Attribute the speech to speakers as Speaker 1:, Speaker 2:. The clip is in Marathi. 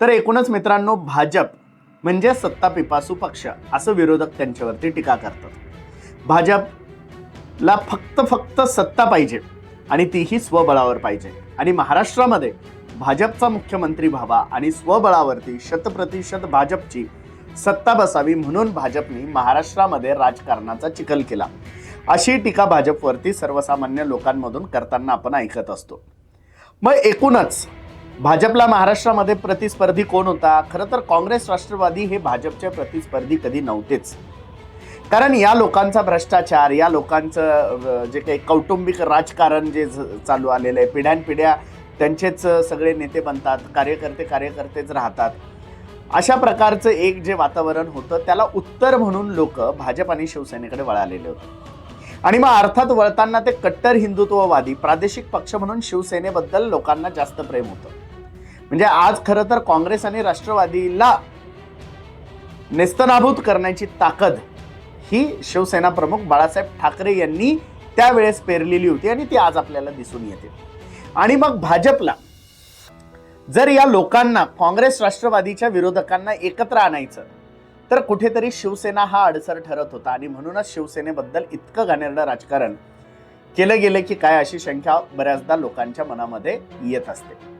Speaker 1: तर एकूणच मित्रांनो भाजप म्हणजे सत्ता पिपासू पक्ष असं विरोधक त्यांच्यावरती टीका करतात. भाजपला फक्त फक्त सत्ता पाहिजे आणि तीही स्वबळावर पाहिजे. आणि महाराष्ट्रामध्ये भाजपचा मुख्यमंत्री व्हावा आणि स्वबळावरती शतप्रतिशत भाजपची सत्ता बसावी म्हणून भाजपने महाराष्ट्रामध्ये राजकारणाचा चिखल केला. अशी टीका भाजपवरती सर्वसामान्य लोकांमधून करताना आपण ऐकत असतो. मग एकूणच भाजपला महाराष्ट्रामध्ये प्रतिस्पर्धी कोण होता? खरं तर काँग्रेस राष्ट्रवादी हे भाजपचे प्रतिस्पर्धी कधी नव्हतेच. कारण या लोकांचा भ्रष्टाचार या लोकांचं जे काही कौटुंबिक राजकारण जे झ- चालू आलेलं आहे पिढ्यानपिढ्या त्यांचेच सगळे नेते बनतात कार्यकर्ते कार्यकर्तेच राहतात. अशा प्रकारचं एक जे वातावरण होतं त्याला उत्तर म्हणून लोक भाजप आणि शिवसेनेकडे वळालेले होते. आणि मग अर्थात वळताना ते कट्टर हिंदुत्ववादी प्रादेशिक पक्ष म्हणून शिवसेनेबद्दल लोकांना जास्त प्रेम होतं. म्हणजे आज खरं तर काँग्रेस आणि राष्ट्रवादीला नेस्तनाभूत करण्याची ताकद ही शिवसेना प्रमुख बाळासाहेब ठाकरे यांनी त्यावेळेस पेरलेली होती आणि ती आज आपल्याला दिसून येते. आणि मग भाजपला जर या लोकांना काँग्रेस राष्ट्रवादीच्या विरोधकांना एकत्र आणायचं तर कुठेतरी शिवसेना हा अडसर ठरत होता. आणि म्हणूनच शिवसेनेबद्दल इतकं घाणेरडं राजकारण केलं गेलं की काय अशी शंका बऱ्याचदा लोकांच्या मनामध्ये येत असते.